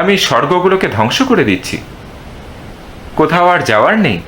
আমি স্বর্গগুলোকে ধ্বংস করে দিচ্ছি। কোথাও আর যাওয়ার নেই।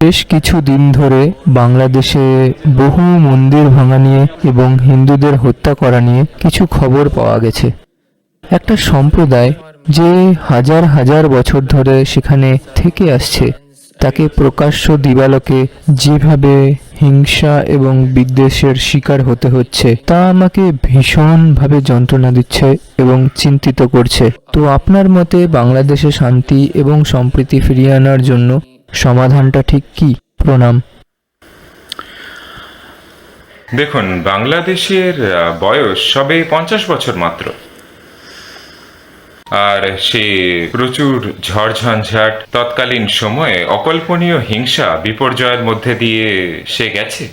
বেশ কিছু দিন ধরে বাংলাদেশে বহু মন্দির ভাঙা নিয়ে এবং হিন্দুদের হত্যা করা নিয়ে কিছু খবর পাওয়া গেছে। একটা সম্প্রদায় যে হাজার হাজার বছর ধরে সেখানে থেকে আসছে, তাকে প্রকাশ্য দিবালোকে যেভাবে হিংসা এবং বিদ্বেষের শিকার হতে হচ্ছে। তা আমাকে ভীষণভাবে যন্ত্রণা দিচ্ছে এবং চিন্তিত করছে। তো আপনার মতে বাংলাদেশে শান্তি এবং সম্প্রীতি ফিরিয়ে আনার জন্য সমাধানটা ঠিক কি? প্রণাম। দেখুন, বাংলাদেশের বয়স সবে পঞ্চাশ বছর মাত্র। আর সে প্রচুর ঝড়ঝঞ্ঝাট, তৎকালীন সময়ে অকল্পনীয় হিংসা বিপর্যয়ের মধ্যে দিয়ে সে গেছে।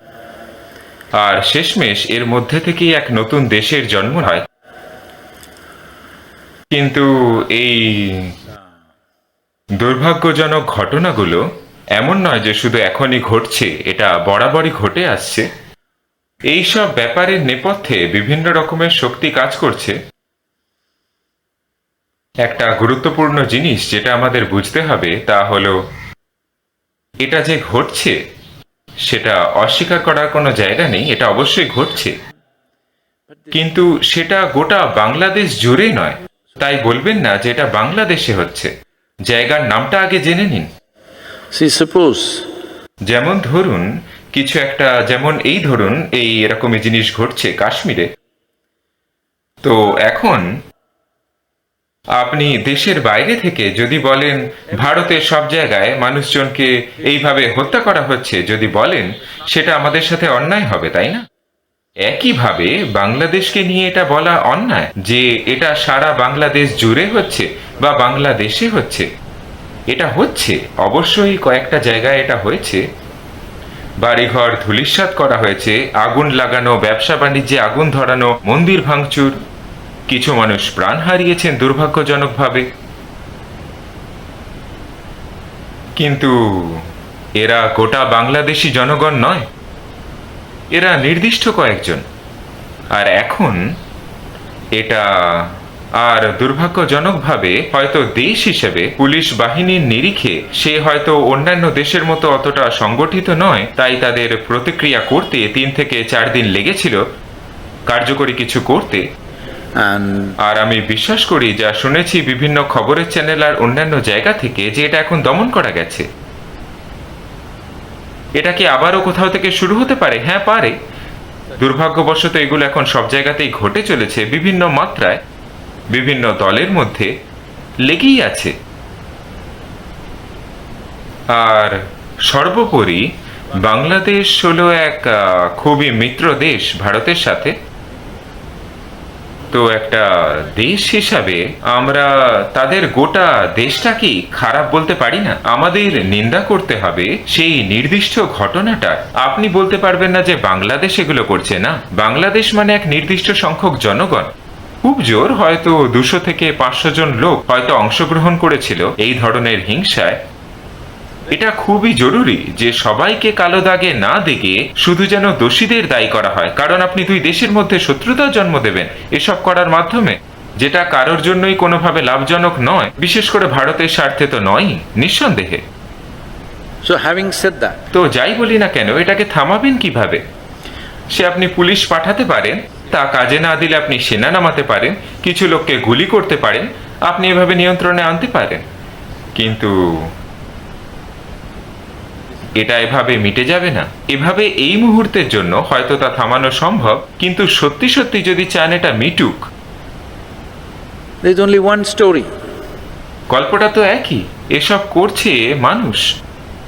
আর শেষমেশ এর মধ্যে থেকেই এক নতুন দেশের জন্ম হয়। কিন্তু এই দুর্ভাগ্যজনক ঘটনাগুলো এমন নয় যে শুধু এখনই ঘটছে, এটা বরাবরই ঘটে আসছে। এইসব ব্যাপারের নেপথ্যে বিভিন্ন রকমের শক্তি কাজ করছে। একটা গুরুত্বপূর্ণ জিনিস যেটা আমাদের বুঝতে হবে তা হলো এটা যে ঘটছে সেটা অস্বীকার করার কোনো জায়গা নেই এটা অবশ্যই ঘটছে। কিন্তু সেটা গোটা বাংলাদেশ জুড়ে নয়। তাই বলবেন না যে এটা বাংলাদেশে হচ্ছে। জায়গার নামটা আগে জেনে নিন। যেমন ধরুন কিছু একটা যেমন এই ধরুন এই এরকমই জিনিস ঘটছে কাশ্মীরে। তো এখন আপনি দেশের বাইরে থেকে যদি বলেন, ভারতের সব জায়গায় মানুষজনকে এইভাবে হত্যা করা হচ্ছে যদি বলেন, সেটা আমাদের সাথে অন্যায় হবে, তাই না? একইভাবে বাংলাদেশকে নিয়ে এটা বলা অন্যায় যে এটা সারা বাংলাদেশ জুড়ে হচ্ছে বা বাংলাদেশে হচ্ছে। এটা হচ্ছে, অবশ্যই কয়েকটা জায়গায় এটা হয়েছে। বাড়িঘর ধুলিস্বাত করা হয়েছে, আগুন লাগানো, ব্যবসা বাণিজ্যে আগুন ধরানো, মন্দির ভাঙচুর কিছু মানুষ প্রাণ হারিয়েছেন দুর্ভাগ্যজনকভাবে। কিন্তু এরা গোটা বাংলাদেশি জনগণ নয়, এরা নির্দিষ্ট কয়েকজন। আর এখন এটা আর দুর্ভাগ্যজনকভাবে হয়তো দেশ হিসেবে পুলিশ বাহিনীর নিরিখে সে হয়তো অন্যান্য দেশের মতো অতটা সংগঠিত নয়, তাই তাদের প্রতিক্রিয়া করতে তিন থেকে চার দিন লেগেছিল। কার্যকরী কিছু করতে আর আমি বিশ্বাস করি যা শুনেছি বিভিন্ন খবরের চ্যানেল আর অন্যান্য জায়গা থেকে যে এটা এখন দমন করা গেছে। এটা কি আবারও কোথাও থেকে শুরু হতে পারে? হ্যাঁ পারে। দুর্ভাগ্যবশত এগুলো এখন সব জায়গাতেই ঘটে চলেছে, বিভিন্ন মাত্রায়, বিভিন্ন দলের মধ্যে লেগেই আছে। আর সর্বোপরি বাংলাদেশ হলো এক খুবই মিত্র দেশ ভারতের সাথে। তো একটা দেশ হিসাবে আমরা তাদের গোটা দেশটাকেই খারাপ বলতে পারি না। আমাদের নিন্দা করতে হবে সেই নির্দিষ্ট ঘটনাটার আপনি বলতে পারবেন না যে বাংলাদেশ এগুলো করছে না। বাংলাদেশ মানে এক নির্দিষ্ট সংখ্যক জনগণ। খুব জোর হয়তো দুশো থেকে পাঁচশো জন লোক হয়তো অংশগ্রহণ করেছিল এই ধরনের হিংসায়। এটা খুবই জরুরি যে সবাইকে কালো দাগে না দেখে শুধু যেন দোষীদের দায়ী করা হয়। কারণ আপনি দুই দেশের মধ্যে শত্রুতার জন্ম দেবেন এসব করার মাধ্যমে। যেটা কারোর জন্যই কোনোভাবে লাভজনক নয় বিশেষ করে ভারতের স্বার্থে তো নয় নিঃসন্দেহে। তো যাই বলি না কেন এটাকে থামাবেন কীভাবে? সে আপনি পুলিশ পাঠাতে পারেন তা কাজে না দিলে আপনি সেনা নামাতে পারেন কিছু লোককে গুলি করতে পারেন আপনি এভাবে নিয়ন্ত্রণে আনতে পারেন। কিন্তু এটা এভাবে মিটে যাবে না। এভাবে এই মুহূর্তের জন্য হয়তো তা থামানো সম্ভব কিন্তু সত্যি সত্যি যদি চান এটা মিটুক। Only one story. গল্পটা তো একই এসব করছে মানুষ।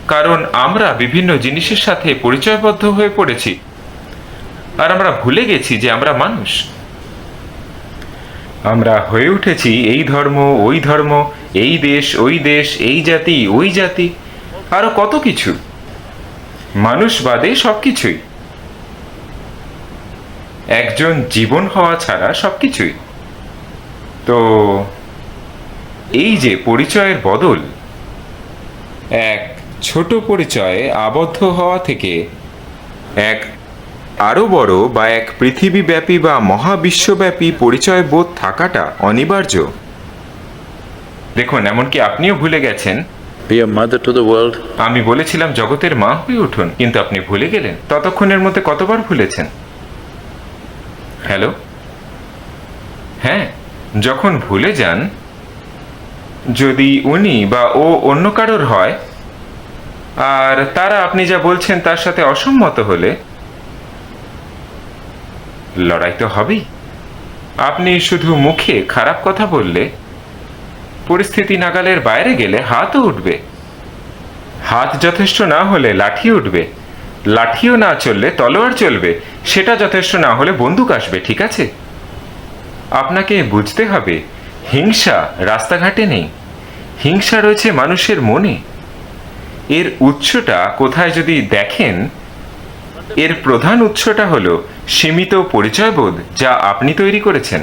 কারণ আমরা বিভিন্ন জিনিসের সাথে পরিচয়বদ্ধ হয়ে পড়েছি। আর আমরা ভুলে গেছি যে আমরা মানুষ। আমরা হয়ে উঠেছি এই ধর্ম ওই ধর্ম এই দেশ ওই দেশ এই জাতি ওই জাতি আরও কত কিছু। মানুষ বাদে সবকিছুই। একজন জীবন হওয়া ছাড়া সবকিছুই। তো এই যে পরিচয়ের বদল, এক ছোট পরিচয়ে আবদ্ধ হওয়া থেকে এক আরও বড় বা এক পৃথিবীব্যাপী বা মহাবিশ্বব্যাপী পরিচয় বোধ থাকাটা অনিবার্য। দেখুন, এমনকি আপনিও ভুলে গেছেন আমি বলেছিলাম জগতের মা হয়ে উঠুন, কিন্তু আপনি ভুলে গেলেন। ততক্ষণের মধ্যে কতবার ভুলেছেন? হ্যালো হ্যাঁ যখন ভুলে যান, যদি উনি বা ও অন্য কারোর হয়, আর তারা আপনি যা বলছেন তার সাথে অসম্মত হলে, লড়াই তো হবেই। আপনি শুধু মুখে খারাপ কথা বললে পরিস্থিতি নাগালের বাইরে গেলে হাতও উঠবে। হাত যথেষ্ট না হলে লাঠি উঠবে। লাঠিও না চললে তলোয়ার চলবে। সেটা যথেষ্ট না হলে বন্দুক আসবে, ঠিক আছে? আপনাকে বুঝতে হবে, হিংসা রাস্তাঘাটে নেই। হিংসা রয়েছে মানুষের মনে। এর উৎসটা কোথায় যদি দেখেন, এর প্রধান উৎসটা হলো সীমিত পরিচয়বোধ যা আপনি তৈরি করেছেন।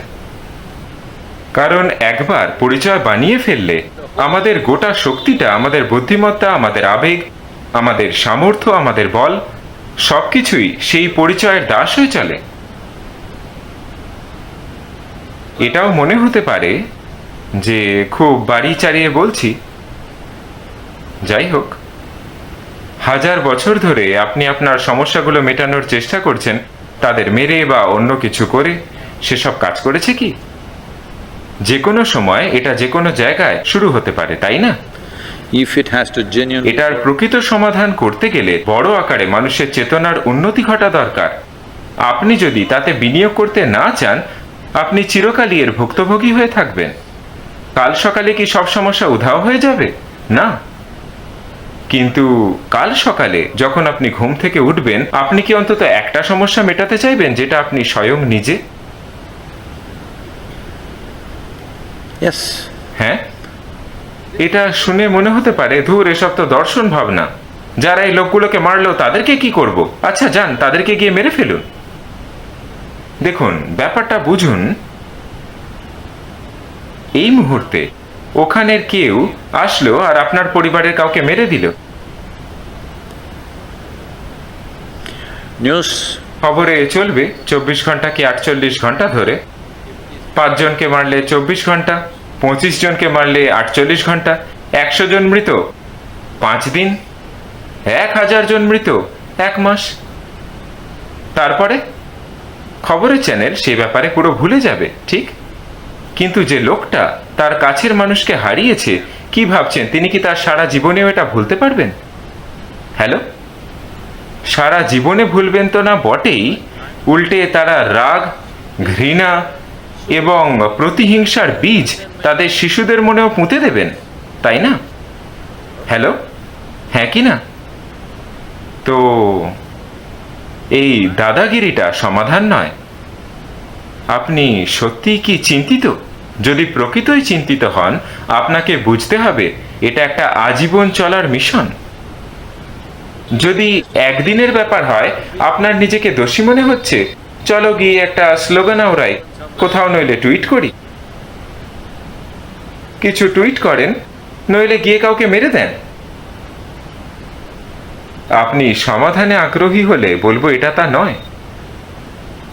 কারণ একবার পরিচয় বানিয়ে ফেললে আমাদের গোটা শক্তিটা, আমাদের বুদ্ধিমত্তা, আমাদের আবেগ, আমাদের সামর্থ্য, আমাদের বল, সবকিছুই সেই পরিচয়ের দাস হয়ে চলে। এটাও মনে হতে পারে যে খুব বাড়ি চালিয়ে বলছি। যাই হোক, হাজার বছর ধরে আপনি আপনার সমস্যাগুলো মেটানোর চেষ্টা করছেন, তাদের মেরে বা অন্য কিছু করে সেসব কাজ করেছে কি? যে কোনো সময় এটা যে কোনো জায়গায় শুরু হতে পারে তাই না. এটার প্রকৃত সমাধান করতে গেলে বড় আকারে মানুষের চেতনার উন্নতি ঘটা দরকার। আপনি যদি তাতে বিনিয়োগ করতে না চান আপনি চিরকালই এর ভুক্তভোগী হয়ে থাকবেন। কাল সকালে কি সব সমস্যা উধাও হয়ে যাবে? না। কিন্তু কাল সকালে যখন আপনি ঘুম থেকে উঠবেন আপনি কি অন্তত একটা সমস্যা মেটাতে চাইবেন যেটা আপনি স্বয়ং নিজে? Yes. হ্যাঁ? এটা শুনে মনে হতে পারে ধুর এসব তো দর্শন ভাবনা। যারা এই লোকগুলোকে মারলো তাদেরকে কি করব? আচ্ছা যান তাদেরকে গিয়ে মেরে ফেলুন। দেখুন ব্যাপারটা বুঝুন। এই মুহূর্তে ওখানের কেউ আসলো আর আপনার পরিবারের কাউকে মেরে দিল। News. খবরে চলবে চব্বিশ ঘণ্টা কি আটচল্লিশ ঘণ্টা ধরে? পাঁচজনকে মারলে চব্বিশ ঘণ্টা, পঁচিশ জনকে মারলে আটচল্লিশ ঘণ্টা, একশো জন মৃত, পাঁচ দিন, এক হাজার জন মৃত, এক মাস। তারপরে খবরের চ্যানেল সে ব্যাপারে পুরো ভুলে যাবে, ঠিক? কিন্তু যে লোকটা তার কাছের মানুষকে হারিয়েছে, কি ভাবছেন? তিনি কি তার সারা জীবনেও এটা ভুলতে পারবেন? হ্যালো? সারা জীবনে ভুলবেন তো না, বটেই। উল্টে তারা রাগ, ঘৃণা এবং প্রতিহিংসার বীজ তাদের শিশুদের মনেও পুঁতে দেবেন, তাই না? হ্যালো? হ্যাঁ কি না? তো এই দাদাগিরিটা সমাধান নয়। আপনি সত্যিই কি চিন্তিত? যদি প্রকৃতই চিন্তিত হন, আপনাকে বুঝতে হবে, এটা একটা আজীবন চলার মিশন। যদি একদিনের ব্যাপার হয়, আপনার নিজেকে দোষী মনে হচ্ছে, চলো গিয়ে একটা স্লোগান আওড়াই। কোথাও নইলে টুইট করি। কিছু টুইট করেন, নইলে গিয়ে কাউকে মেরে দেন। আপনি সমাধানে আগ্রহী হলে বলব এটা তা নয়।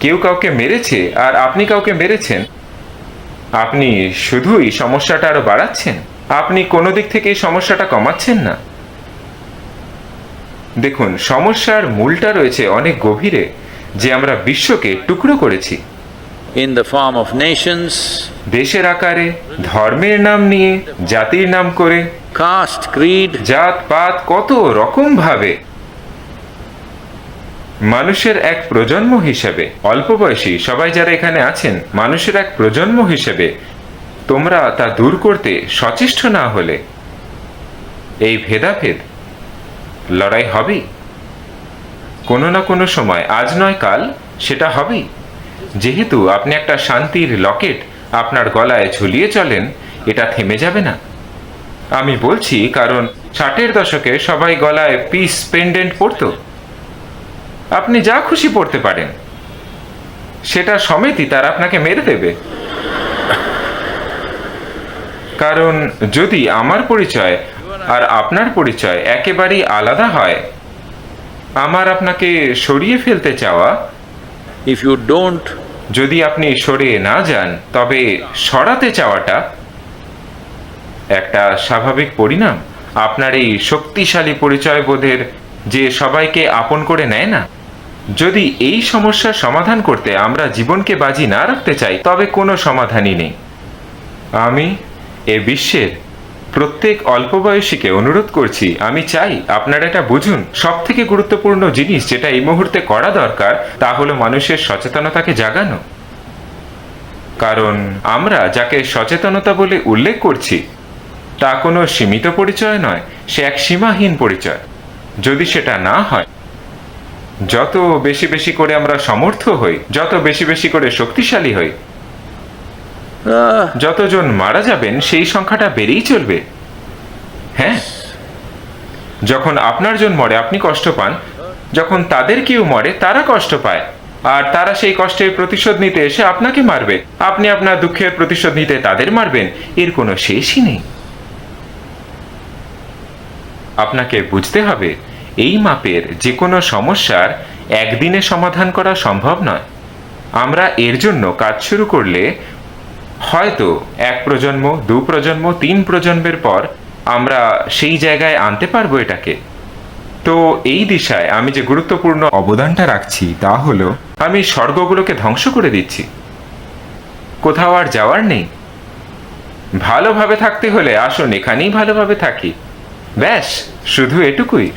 কেউ কাউকে মেরেছে আর আপনি কাউকে মেরেছেন। আপনি শুধুই সমস্যাটা আরও বাড়াচ্ছেন। আপনি কোনো দিক থেকে সমস্যাটা কমাচ্ছেন না। দেখুন, সমস্যার মূলটা রয়েছে অনেক গভীরে, যে আমরা বিশ্বকে টুকরো করেছি। In the form of nations, দেশের আকারে ধর্মের নাম নিয়ে জাতির নাম করে। caste, creed, জাত পাত কত রকম ভাবে। মানুষের এক প্রজন্ম হিসেবে অল্প বয়সী সবাই যারা এখানে আছেন মানুষের এক প্রজন্ম হিসেবে তোমরা তা দূর করতে সচেষ্ট না হলে এই ভেদাভেদ লড়াই হবেই। কোনো না কোনো সময় আজ নয় কাল সেটা হবেই। যেহেতু আপনি একটা শান্তির লকেট আপনার গলায় ঝুলিয়ে চলেন, এটা থেমে যাবে না। আমি বলছি, কারণ ষাটের দশকে সবাই গলায় পিস পেন্ডেন্ট পরতো। আপনি যা খুশি পড়তে পারেন। সেটা সমেতই তারা আপনাকে মেরে দেবে। কারণ যদি আমার পরিচয় আর আপনার পরিচয় একেবারেই আলাদা হয়, আমার আপনাকে সরিয়ে ফেলতে চাওয়া ইফ ইউ don't যদি আপনি সরে না যান, তবে সরাতে চাওয়াটা একটা স্বাভাবিক পরিণাম। আপনার এই শক্তিশালী পরিচয় বোধের যে সবাইকে আপন করে নেয় না, যদি এই সমস্যার সমাধান করতে আমরা জীবনকে বাজি না রাখতে চাই, তবে কোনো সমাধানই নেই। আমি এ বিশ্বের প্রত্যেক অল্প বয়সীকে অনুরোধ করছি, আমি চাই আপনারা এটা বুঝুন। সব থেকে গুরুত্বপূর্ণ জিনিস যেটা এই মুহূর্তে করা দরকার, তা হলো মানুষের সচেতনতাকে জাগানো। কারণ আমরা যাকে সচেতনতা বলে উল্লেখ করছি, তা কোনো সীমিত পরিচয় নয়, সে এক সীমাহীন পরিচয়। যদি সেটা না হয়, যত বেশি বেশি করে আমরা সমর্থ হই, যত বেশি বেশি করে শক্তিশালী হই যতজন মারা যাবেন, সেই সংখ্যাটা বেড়েই চলবে। হ্যাঁ? যখন আপনার জন মরে, আপনি কষ্ট পান। যখন তাদের কেউ মরে, তারা কষ্ট পায়। আর তারা সেই কষ্টের প্রতিশোধ নিতে এসে আপনাকে মারবে। আপনি আপনার দুঃখের প্রতিশোধ নিতে তাদের মারবেন। এর কোনো শেষই নেই। আপনাকে বুঝতে হবে, এই মাপের যে কোনো সমস্যার একদিনে সমাধান করা সম্ভব নয়। আমরা এর জন্য কাজ শুরু করলে হয়তো এক প্রজন্ম, দু প্রজন্ম, তিন প্রজন্মের পর আমরা সেই জায়গায় আনতে পারব এটাকে। তো এই দিশায় আমি যে গুরুত্বপূর্ণ অবদানটা রাখছি তা হলো, আমি স্বর্গগুলোকে ধ্বংস করে দিচ্ছি। কোথাও আর যাওয়ার নেই। ভালোভাবে থাকতে হলে আসুন, এখানেই ভালোভাবে থাকি। ব্যাস, শুধু এটুকুই।